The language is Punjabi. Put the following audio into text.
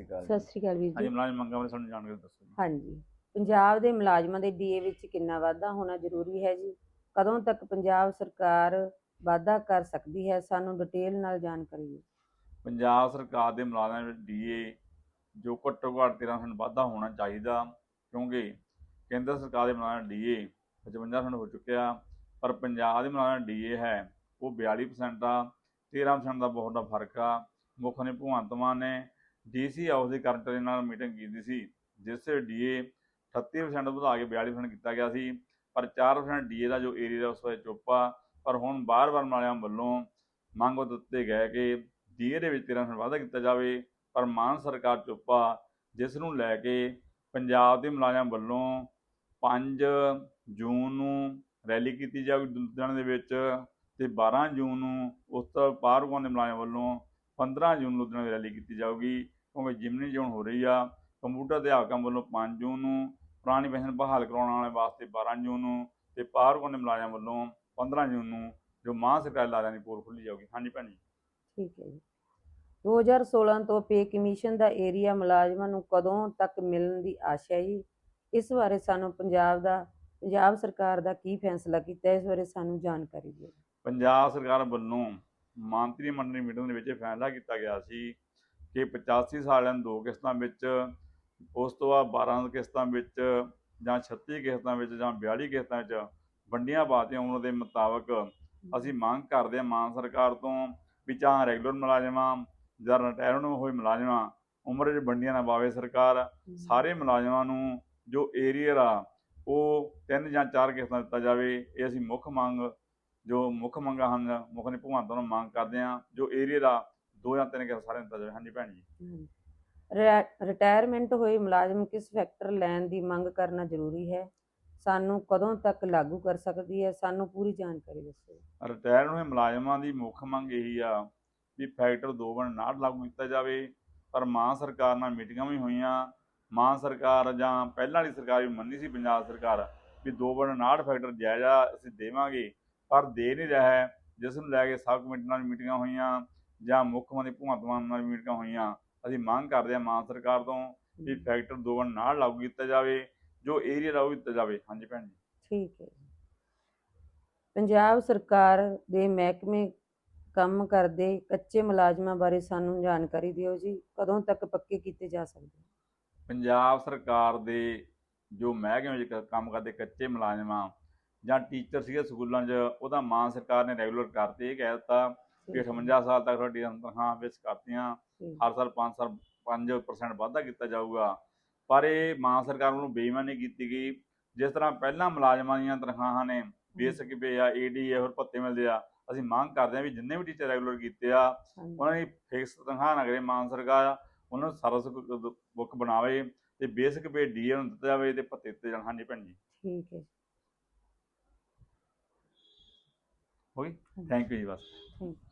ਸ਼੍ਰੀ ਅਕਾਲ ਸਤਿ ਸ਼੍ਰੀ ਅਕਾਲ ਵੀਰ ਹਾਂਜੀ ਜੀ ਮੁਲਾਜ਼ਮ ਮੰਗਾਂ ਬਾਰੇ ਸਾਨੂੰ ਜਾਣਕਾਰੀ ਦੱਸੋ ਜੀ। ਹਾਂਜੀ। ਪੰਜਾਬ ਦੇ ਮੁਲਾਜ਼ਮਾਂ ਦੇ ਡੀਏ ਵਿੱਚ ਕਿੰਨਾ ਵਾਧਾ ਹੋਣਾ ਜ਼ਰੂਰੀ ਹੈ ਜੀ? ਕਦੋਂ ਤੱਕ ਪੰਜਾਬ ਸਰਕਾਰ ਵਾਧਾ ਕਰ ਸਕਦੀ ਹੈ? ਸਾਨੂੰ ਡਿਟੇਲ ਨਾਲ ਜਾਣਕਾਰੀ ਦਿਓ। ਪੰਜਾਬ ਸਰਕਾਰ ਦੇ ਮੁਲਾਜ਼ਮਾਂ ਵਿੱਚ ਡੀਏ ਜੋ ਘੱਟੋ ਘੱਟ 13% ਵਾਧਾ ਹੋਣਾ ਚਾਹੀਦਾ ਕਿਉਂਕਿ ਕੇਂਦਰ ਸਰਕਾਰ ਦੇ ਮੁਲਾਜ਼ਮਾਂ ਡੀਏ 55% ਹੋ ਚੁੱਕਿਆ ਪਰ ਪੰਜਾਬ ਦੇ ਮੁਲਾਜ਼ਮਾਂ ਡੀਏ ਹੈ ਉਹ 42% ਆ 13% ਦਾ ਬਹੁਤ ਦਾ ਫ਼ਰਕ ਆ। ਮੁੱਖ ਨੇ ਭਗਵੰਤ ਮਾਨ ਨੇ ਡੀਸੀ ਹਾਊਸ ਦੇ ਕਰਮਚਾਰੀ ਨਾਲ ਮੀਟਿੰਗ ਕੀਤੀ ਸੀ, ਜਿਸ ਵਿੱਚ ਡੀਏ 38% ਵਧਾ ਕੇ 42% ਕੀਤਾ ਗਿਆ ਸੀ, ਪਰ 4% ਡੀਏ ਦਾ ਜੋ ਏਰੀਆ ਉਸ ਵਿੱਚ ਚੁੱਪ ਆ, ਪਰ ਹੁਣ ਬਾਰ-ਬਾਰ ਮੁਲਾਜ਼ਮਾਂ ਵੱਲੋਂ ਮੰਗ ਦਿੱਤੇ ਗਏ ਕਿ ਡੀਏ ਦੇ ਵਿੱਚ 13% ਵਾਧਾ ਕੀਤਾ ਜਾਵੇ, ਪਰ ਮਾਨ ਸਰਕਾਰ ਚੁੱਪ ਆ, ਜਿਸ ਨੂੰ ਲੈ ਕੇ ਪੰਜਾਬ ਦੇ ਮੁਲਾਜ਼ਮਾਂ ਵੱਲੋਂ 5 ਜੂਨ ਨੂੰ ਰੈਲੀ ਕੀਤੀ ਜਾਊਗੀ ਲੁਧਿਆਣੇ ਦੇ ਵਿੱਚ, ਤੇ 12 ਜੂਨ ਨੂੰ ਉਸ ਤੋਂ ਪਾਰਗੋਂ ਦੇ ਮੁਲਾਜ਼ਮਾਂ ਵੱਲੋਂ 15 ਜੂਨ ਨੂੰ ਲੁਧਿਆਣੇ ਦੀ ਰੈਲੀ ਕੀਤੀ ਜਾਊਗੀ ਕਿਉਂਕਿ ਜਿਮਨੀ ਜੋਨ ਹੋ ਰਹੀ ਆ ਕੰਪਿਊਟਰ ਅਧਿਆਪਕਾਂ ਵੱਲੋਂ 5 ਜੂਨ ਨੂੰ ਪੁਰਾਣੀ ਪੈਨਸ਼ਨ ਬਹਾਲ ਕਰਾਉਣ ਵਾਲੇ ਵਾਸਤੇ 12 ਜੂਨ ਨੂੰ ਤੇ ਪਾਰਗੋਂ ਦੇ ਮੁਲਾਜ਼ਮਾਂ ਵੱਲੋਂ 15 ਜੂਨ ਨੂੰ ਜੋ ਮਾਂ ਸਰਕਾਰ ਲਾਰਿਆਂ ਦੀ ਪੋਲ ਖੁੱਲੀ ਜਾਊਗੀ। ਹਾਂਜੀ ਭੈਣ ਜੀ। ਠੀਕ ਹੈ ਜੀ। 2016 ਤੋਂ ਪੇ ਕਮਿਸ਼ਨ ਦਾ ਏਰੀਆ ਮੁਲਾਜ਼ਮਾਂ ਨੂੰ ਕਦੋਂ ਤੱਕ ਮਿਲਣ ਦੀ ਆਸ਼ਾ ਹੈ ਜੀ? ਇਸ ਬਾਰੇ ਸਾਨੂੰ ਪੰਜਾਬ ਦਾ ਪੰਜਾਬ ਸਰਕਾਰ ਦਾ ਕੀ ਫੈਸਲਾ ਕੀਤਾ ਹੈ, ਇਸ ਬਾਰੇ ਸਾਨੂੰ ਜਾਣਕਾਰੀ ਦਿਓ। ਪੰਜਾਬ ਸਰਕਾਰ ਵੱਲੋਂ ਮੰਤਰੀ ਮੰਡਲ ਮੀਟਿੰਗ ਦੇ ਵਿੱਚ ਇਹ ਫੈਸਲਾ ਕੀਤਾ ਗਿਆ ਸੀ ਕਿ 85 ਸਾਲਾਂ ਨੂੰ ਦੋ ਕਿਸ਼ਤਾਂ ਵਿੱਚ ਉਸ ਤੋਂ ਬਾਅਦ 12 ਕਿਸ਼ਤਾਂ ਵਿੱਚ ਜਾਂ 36 ਕਿਸ਼ਤਾਂ ਵਿੱਚ ਜਾਂ 42 ਕਿਸ਼ਤਾਂ ਵਿੱਚ ਵੰਡੀਆਂ ਪਾਤੀਆਂ ਉਹਨਾਂ ਦੇ ਮੁਤਾਬਕ ਅਸੀਂ ਮੰਗ ਕਰਦੇ ਹਾਂ ਮਾਨ ਸਰਕਾਰ ਤੋਂ ਵੀ ਚਾਹ ਰੈਗੂਲਰ ਮੁਲਾਜ਼ਮਾਂ ਜਾਂ ਰਿਟਾਇਰ ਹੋਏ ਮੁਲਾਜ਼ਮਾਂ ਉਮਰ 'ਚ ਵੰਡੀਆਂ ਨਾ ਪਾਵੇ ਸਰਕਾਰ। ਸਾਰੇ ਮੁਲਾਜ਼ਮਾਂ ਨੂੰ ਜੋ ਏਰੀਅਰ ਆ ਉਹ ਤਿੰਨ ਜਾਂ ਚਾਰ ਕਿਸ਼ਤਾਂ ਦਿੱਤਾ ਜਾਵੇ ਇਹ ਅਸੀਂ ਮੁੱਖ ਮੰਗ ਜੋ ਮੁੱਖ ਮੰਗਾਂ ਹਨ ਮੁੱਖ ਨੇ ਭਗਵੰਤ ਨੂੰ ਮੰਗ ਕਰਦੇ ਹਾਂ ਜੋ ਏਰੀਅਰ ਆ ਦੋ ਜਾਂ ਤਿੰਨ ਨੂੰ ਦਿੱਤਾ ਜਾਵੇ ਹਾਂਜੀ ਭੈਣ ਜੀ। ਰਿਟਾਇਰਮੈਂਟ ਹੋਏ ਮੁਲਾਜ਼ਮ ਕਿਸ ਫੈਕਟਰ ਲੈਣ ਦੀ ਮੰਗ ਕਰਨਾ ਜ਼ਰੂਰੀ ਹੈ? ਸਾਨੂੰ ਕਦੋਂ ਤੱਕ ਲਾਗੂ ਕਰ ਸਕਦੀ ਹੈ? ਸਾਨੂੰ ਪੂਰੀ ਜਾਣਕਾਰੀ ਦੱਸੋ। ਰਿਟਾਇਰ ਹੋਏ ਮੁਲਾਜ਼ਮਾਂ ਦੀ ਮੁੱਖ ਮੰਗ ਇਹੀ ਆ ਵੀ ਫੈਕਟਰ 2.59 ਲਾਗੂ ਕੀਤਾ ਜਾਵੇ ਪਰ ਮਾਂ ਸਰਕਾਰ ਨਾਲ ਮੀਟਿੰਗਾਂ ਵੀ ਹੋਈਆਂ। ਮਾਂ ਸਰਕਾਰ ਜਾਂ ਪਹਿਲਾਂ ਵਾਲੀ ਸਰਕਾਰ ਵੀ ਮੰਨੀ ਸੀ ਪੰਜਾਬ ਸਰਕਾਰ ਵੀ 2.59 ਫੈਕਟਰ ਜਾਇਜ਼ ਆ ਅਸੀਂ ਦੇਵਾਂਗੇ। ਪਰ ਦੇ ਨਹੀਂ ਰਿਹਾ ਹੈ ਜਿਸ ਨੂੰ ਲੈ ਕੇ ਸਬ ਕਮੇਟੀ ਨਾਲ ਮੀਟਿੰਗਾਂ ਹੋਈਆਂ ਜਾਂ ਮੁੱਖ ਮੰਤਰੀ ਭਗਵੰਤ ਮਾਨ ਨਾਲ ਮੀਟਿੰਗਾਂ ਹੋਈਆਂ ਅਸੀਂ ਮੰਗ ਕਰਦੇ ਹਾਂ ਮਾਂ ਸਰਕਾਰ ਤੋਂ ਵੀ ਫੈਕਟਰ 2.59 ਲਾਗੂ ਕੀਤਾ ਜਾਵੇ ਜੋ ਏਰੀਆ ਲਾਗੂ ਕੀਤਾ ਜਾਵੇ। ਹਾਂਜੀ ਭੈਣ ਜੀ। ਠੀਕ ਹੈ। ਪੰਜਾਬ ਸਰਕਾਰ ਦੇ ਮਹਿਕਮੇ ਕੰਮ ਕਰਦੇ ਕੱਚੇ ਮੁਲਾਜ਼ਮਾਂ ਬਾਰੇ ਸਾਨੂੰ ਜਾਣਕਾਰੀ ਦਿਓ ਜੀ ਕਦੋਂ ਤੱਕ ਪੱਕੇ ਕੀਤੇ ਜਾ ਸਕਦੇ ਪੰਜਾਬ ਸਰਕਾਰ ਦੇ ਜੋ ਮਹਿਕਮੇ ਵਿੱਚ ਕੰਮ ਕਰਦੇ ਕੱਚੇ ਮੁਲਾਜ਼ਮਾਂ ਜਾਂ ਟੀਚਰ ਸੀਗੇ ਸਕੂਲਾਂ 'ਚ ਉਹਦਾ ਮਾਨ ਸਰਕਾਰ ਨੇ ਰੈਗੂਲਰ ਕਰਤੇ ਇਹ ਕਹਿ ਦਿੱਤਾ ਕਿ 58 ਸਾਲ ਤੱਕ ਤੁਹਾਡੀ ਤਨਖਾਹਾਂ ਵਿੱਚ ਕਰਤੀਆਂ। ਹਰ ਸਾਲ 5 ਸਾਲ 5% ਵਾਧਾ ਕੀਤਾ ਜਾਊਗਾ। ਪਰ ਇਹ ਮਾਨ ਸਰਕਾਰ ਵੱਲੋਂ ਬੇਈਮਾਨੀ ਕੀਤੀ ਗਈ। ਜਿਸ ਤਰ੍ਹਾਂ ਪਹਿਲਾਂ ਮੁਲਾਜ਼ਮਾਂ ਦੀਆਂ ਤਨਖਾਹਾਂ ਨੇ ਬੇਸਿਕ ਪੇ ਆ ਏਡੀ ਹੋਰ ਭੱਤੇ ਮਿਲਦੇ ਆ ਅਸੀਂ ਮੰਗ ਕਰਦੇ ਹਾਂ ਵੀ ਜਿੰਨੇ ਵੀ ਟੀਚਰ ਰੈਗੂਲਰ ਕੀਤੇ ਆ। ਉਹਨਾਂ ਦੀ ਫਿਕਸ ਤਨਖਾਹ ਨਾ ਕਰੇ ਮਾਨ ਸਰਕਾਰ ਉਹਨਾਂ ਨੂੰ ਸਰਵਿਸ ਬੁੱਕ ਬਣਾਵੇ ਤੇ ਬੇਸਿਕ ਪੇ ਡੀਏ ਨੂੰ ਦਿੱਤਾ ਜਾਵੇ ਤੇ ਭੱਤੇ ਦਿੱਤੇ ਜਾਣ। ਹਾਂਜੀ ਭੈਣ ਜੀ। ਠੀਕ ਹੈ। ਹੋ ਗਈ ਥੈਂਕ ਯੂ ਜੀ ਬਸ ਥੈਂਕ